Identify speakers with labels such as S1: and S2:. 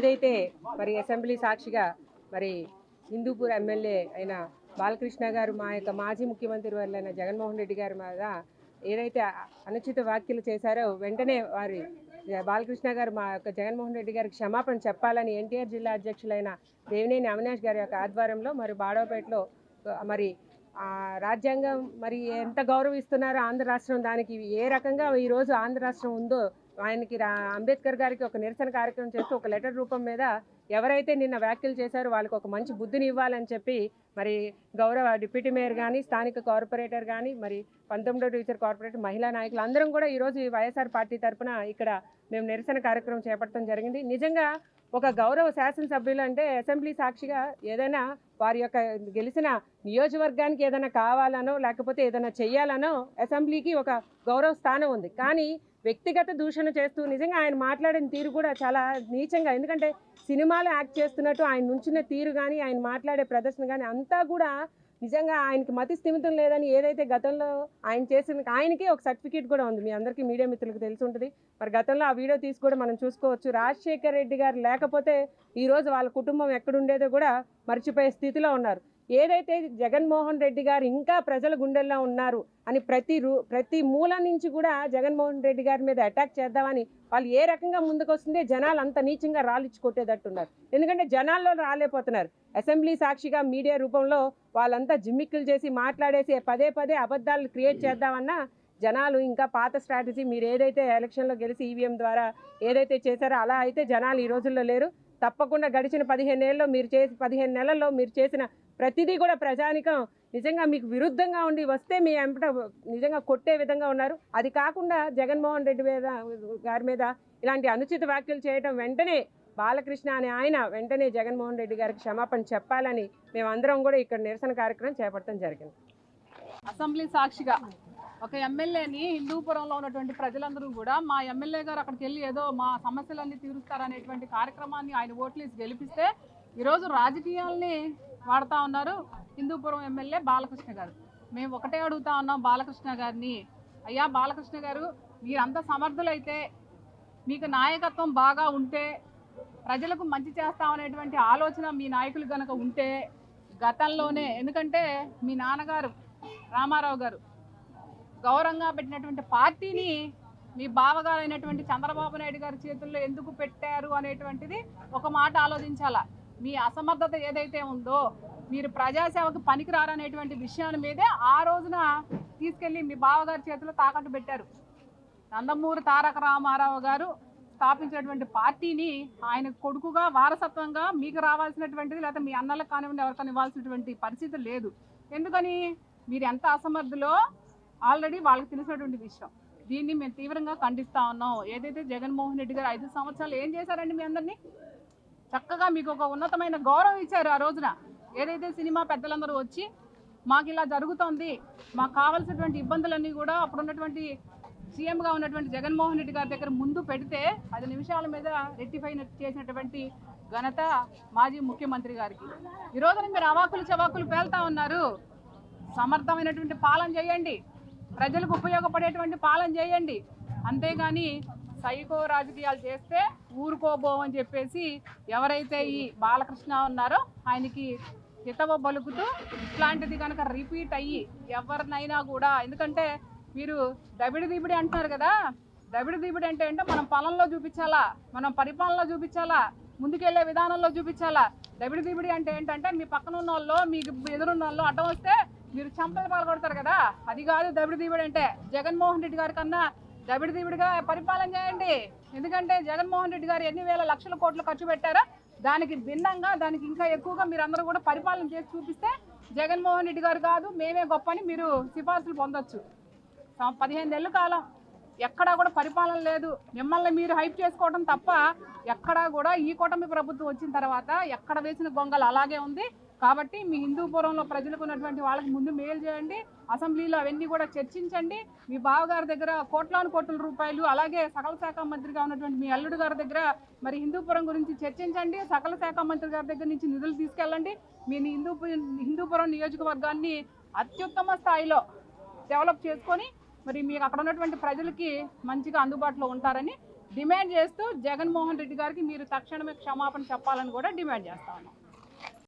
S1: ఏదైతే మరి అసెంబ్లీ సాక్షిగా మరి హిందూపూర్ ఎమ్మెల్యే అయిన బాలకృష్ణ గారు మా యొక్క మాజీ ముఖ్యమంత్రి వర్లైన జగన్మోహన్ రెడ్డి గారి మీద ఏదైతే అనుచిత వ్యాఖ్యలు చేశారో వెంటనే వారి బాలకృష్ణ గారు మా యొక్క జగన్మోహన్ రెడ్డి గారికి క్షమాపణ చెప్పాలని ఎన్టీఆర్ జిల్లా అధ్యక్షులైన దేవినేని అవినాష్ గారి యొక్క ఆధ్వర్యంలో మరి బాడోపేటలో మరి రాజ్యాంగం మరి ఎంత గౌరవిస్తున్నారో ఆంధ్ర రాష్ట్రం దానికి ఏ రకంగా ఈరోజు ఆంధ్ర రాష్ట్రం ఉందో ఆయనకి రా అంబేద్కర్ గారికి ఒక నిరసన కార్యక్రమం చేస్తూ ఒక లెటర్ రూపం మీద ఎవరైతే నిన్న వ్యాఖ్యలు చేశారో వాళ్ళకి ఒక మంచి బుద్ధిని ఇవ్వాలని చెప్పి మరి గౌరవ డిప్యూటీ మేయర్ కానీ స్థానిక కార్పొరేటర్ కానీ మరి పంతొమ్మిదో టీచర్ కార్పొరేటర్ మహిళా నాయకులు అందరం కూడా ఈరోజు ఈ వైఎస్ఆర్ పార్టీ తరఫున ఇక్కడ మేము నిరసన కార్యక్రమం చేపట్టడం జరిగింది. నిజంగా ఒక గౌరవ శాసనసభ్యులు అంటే అసెంబ్లీ సాక్షిగా ఏదైనా వారి యొక్క గెలిచిన నియోజకవర్గానికి ఏదైనా కావాలనో లేకపోతే ఏదైనా చెయ్యాలనో అసెంబ్లీకి ఒక గౌరవ స్థానం ఉంది. కానీ వ్యక్తిగత దూషణ చేస్తూ నిజంగా ఆయన మాట్లాడిన తీరు కూడా చాలా నీచంగా ఎందుకంటే సినిమాలో యాక్ట్ చేస్తున్నట్టు ఆయన నుంచిన తీరు కానీ ఆయన మాట్లాడే ప్రదర్శన కానీ అంతా కూడా నిజంగా ఆయనకి మతి స్థిమితం లేదని ఏదైతే గతంలో ఆయన చేసిన ఆయనకి ఒక సర్టిఫికేట్ కూడా ఉంది. మీ అందరికీ మీడియా మిత్రులకు తెలిసి ఉంటుంది. మరి గతంలో ఆ వీడియో తీసి కూడా మనం చూసుకోవచ్చు. రాజశేఖర్ రెడ్డి గారు లేకపోతే ఈరోజు వాళ్ళ కుటుంబం ఎక్కడుండేదో కూడా మర్చిపోయే స్థితిలో ఉన్నారు. ఏదైతే జగన్మోహన్ రెడ్డి గారు ఇంకా ప్రజల గుండెల్లో ఉన్నారు అని ప్రతి రూ ప్రతి మూల నుంచి కూడా జగన్మోహన్ రెడ్డి గారి మీద అటాక్ చేద్దామని వాళ్ళు ఏ రకంగా ముందుకొస్తుందే జనాలు అంత నీచంగా రాలిచ్చి కొట్టేటట్టున్నారు ఎందుకంటే జనాల్లో రాలేకపోతున్నారు. అసెంబ్లీ సాక్షిగా మీడియా రూపంలో వాళ్ళంతా జిమ్మిక్కులు చేసి మాట్లాడేసి పదే పదే అబద్ధాలు క్రియేట్ చేద్దామన్నా జనాలు ఇంకా పాత స్ట్రాటజీ మీరు ఏదైతే ఎలక్షన్లో గెలిచి ఈవీఎం ద్వారా ఏదైతే చేశారో అలా అయితే జనాలు ఈ రోజుల్లో లేరు. తప్పకుండా గడిచిన పదిహేను ఏళ్ళలో మీరు చేసి పదిహేను నెలల్లో మీరు చేసిన ప్రతిదీ కూడా ప్రజానికం. నిజంగా మీకు విరుద్ధంగా ఉండి వస్తే మీ ఎంపట నిజంగా కొట్టే విధంగా ఉన్నారు. అది కాకుండా జగన్మోహన్ రెడ్డి మీద గారి మీద ఇలాంటి అనుచిత వ్యాఖ్యలు చేయడం వెంటనే బాలకృష్ణ అనే ఆయన వెంటనే జగన్మోహన్ రెడ్డి గారికి క్షమాపణ చెప్పాలని మేమందరం కూడా ఇక్కడ నిరసన కార్యక్రమం చేపట్టడం జరిగింది.
S2: అసెంబ్లీ సాక్షిగా ఒక ఎమ్మెల్యేని హిందూపురంలో ఉన్నటువంటి ప్రజలందరూ కూడా మా ఎమ్మెల్యే గారు అక్కడికి వెళ్ళి ఏదో మా సమస్యలన్నీ తీరుస్తారనేటువంటి కార్యక్రమాన్ని ఆయన ఓట్లేసి గెలిపిస్తే ఈరోజు రాజకీయాల్ని వాడుతూ ఉన్నారు. హిందూపురం ఎమ్మెల్యే బాలకృష్ణ గారు. మేము ఒకటే అడుగుతా ఉన్నాం బాలకృష్ణ గారిని. అయ్యా బాలకృష్ణ గారు మీరంత సమర్థులైతే మీకు నాయకత్వం బాగా ఉంటే ప్రజలకు మంచి చేస్తామనేటువంటి ఆలోచన మీ నాయకులు కనుక ఉంటే గతంలోనే ఎందుకంటే మీ నాన్నగారు రామారావు గారు గౌరవంగా పెట్టినటువంటి పార్టీని మీ బావగారు అయినటువంటి చంద్రబాబు నాయుడు గారి చేతుల్లో ఎందుకు పెట్టారు అనేటువంటిది ఒక మాట ఆలోచించాలా? మీ అసమర్థత ఏదైతే ఉందో మీరు ప్రజాసేవకు పనికిరారనేటువంటి విషయాల మీదే ఆ రోజున తీసుకెళ్ళి మీ బావగారి చేతిలో తాకట్టు పెట్టారు. నందమూరి తారక రామారావు గారు స్థాపించినటువంటి పార్టీని ఆయన కొడుకుగా వారసత్వంగా మీకు రావాల్సినటువంటిది లేకపోతే మీ అన్నలకు కానివ్వండి ఎవరికైనా ఇవ్వాల్సినటువంటి పరిస్థితి లేదు. ఎందుకని? మీరు ఎంత అసమర్థులో ఆల్రెడీ వాళ్ళకి తెలిసినటువంటి విషయం. దీన్ని మేము తీవ్రంగా ఖండిస్తా ఉన్నాం. ఏదైతే జగన్మోహన్ రెడ్డి గారు ఐదు సంవత్సరాలు ఏం చేశారండి మీ అందరినీ? చక్కగా మీకు ఒక ఉన్నతమైన గౌరవం ఇచ్చారు ఆ రోజున. ఏదైతే సినిమా పెద్దలందరూ వచ్చి మాకు ఇలా జరుగుతోంది మాకు కావాల్సినటువంటి ఇబ్బందులన్నీ కూడా అప్పుడు ఉన్నటువంటి సీఎంగా ఉన్నటువంటి జగన్మోహన్ రెడ్డి గారి దగ్గర ముందు పెడితే పది నిమిషాల మీద రెట్టిఫై చేసినటువంటి ఘనత మాజీ ముఖ్యమంత్రి గారికి. ఈ రోజున మీరు అవాకులు చవాకులు పేల్తా ఉన్నారు. సమర్థమైనటువంటి పాలన చేయండి. ప్రజలకు ఉపయోగపడేటువంటి పాలన చేయండి. అంతేగాని సైకో రాజకీయాలు చేస్తే ఊరుకోబోమని చెప్పేసి ఎవరైతే ఈ బాలకృష్ణ ఉన్నారో ఆయనకి హితవ పలుకుతూ ఇట్లాంటిది కనుక రిపీట్ అయ్యి ఎవరినైనా కూడా ఎందుకంటే మీరు దబిడి దిబిడి అంటున్నారు కదా దబిడి దిబిడి అంటే ఏంటో మనం పొలంలో చూపించాలా మనం పరిపాలనలో చూపించాలా ముందుకెళ్ళే విధానంలో చూపించాలా? దబిడి దిబిడి అంటే ఏంటంటే మీ పక్కన ఉన్న వాళ్ళు మీకు ఎదురున్న వాళ్ళు అడ్డం వస్తే మీరు చంపలు పాల్గొడతారు కదా. అది కాదు దబిడి దిబిడి అంటే. జగన్మోహన్ రెడ్డి గారి కన్నా దబిడి దిబిడిగా పరిపాలన చేయండి. ఎందుకంటే జగన్మోహన్ రెడ్డి గారు ఎన్ని వేల లక్షల కోట్లు ఖర్చు పెట్టారో దానికి భిన్నంగా దానికి ఇంకా ఎక్కువగా మీరు అందరూ కూడా పరిపాలన చేసి చూపిస్తే జగన్మోహన్ రెడ్డి గారు కాదు మేమే గొప్ప అని మీరు సిఫార్సులు పొందొచ్చు. పదిహేను నెలల కాలం. ఎక్కడా కూడా పరిపాలన లేదు. మిమ్మల్ని మీరు హైప్ చేసుకోవడం తప్ప ఎక్కడా కూడా ఈ కూటమి ప్రభుత్వం వచ్చిన తర్వాత ఎక్కడ వేసిన గొంగలు అలాగే ఉంది. కాబట్టి మీ హిందూపురంలో ప్రజలకు ఉన్నటువంటి వాళ్ళకి ముందు మేలు చేయండి. అసెంబ్లీలో అవన్నీ కూడా చర్చించండి. మీ బావగారి దగ్గర కోట్లాను కోట్ల రూపాయలు అలాగే సకల శాఖ మంత్రిగా ఉన్నటువంటి మీ అల్లుడు గారి దగ్గర మరి హిందూపురం గురించి చర్చించండి. సకల శాఖ మంత్రి గారి దగ్గర నుంచి నిధులు తీసుకెళ్ళండి. మీ హిందూ హిందూపురం నియోజకవర్గాన్ని అత్యుత్తమ స్థాయిలో డెవలప్ చేసుకొని మరి మీకు అక్కడ ఉన్నటువంటి ప్రజలకి మంచిగా అందుబాటులో ఉంటారని డిమాండ్ చేస్తూ జగన్మోహన్ రెడ్డి గారికి మీరు తక్షణమే క్షమాపణ చెప్పాలని కూడా డిమాండ్ చేస్తా ఉన్నాం.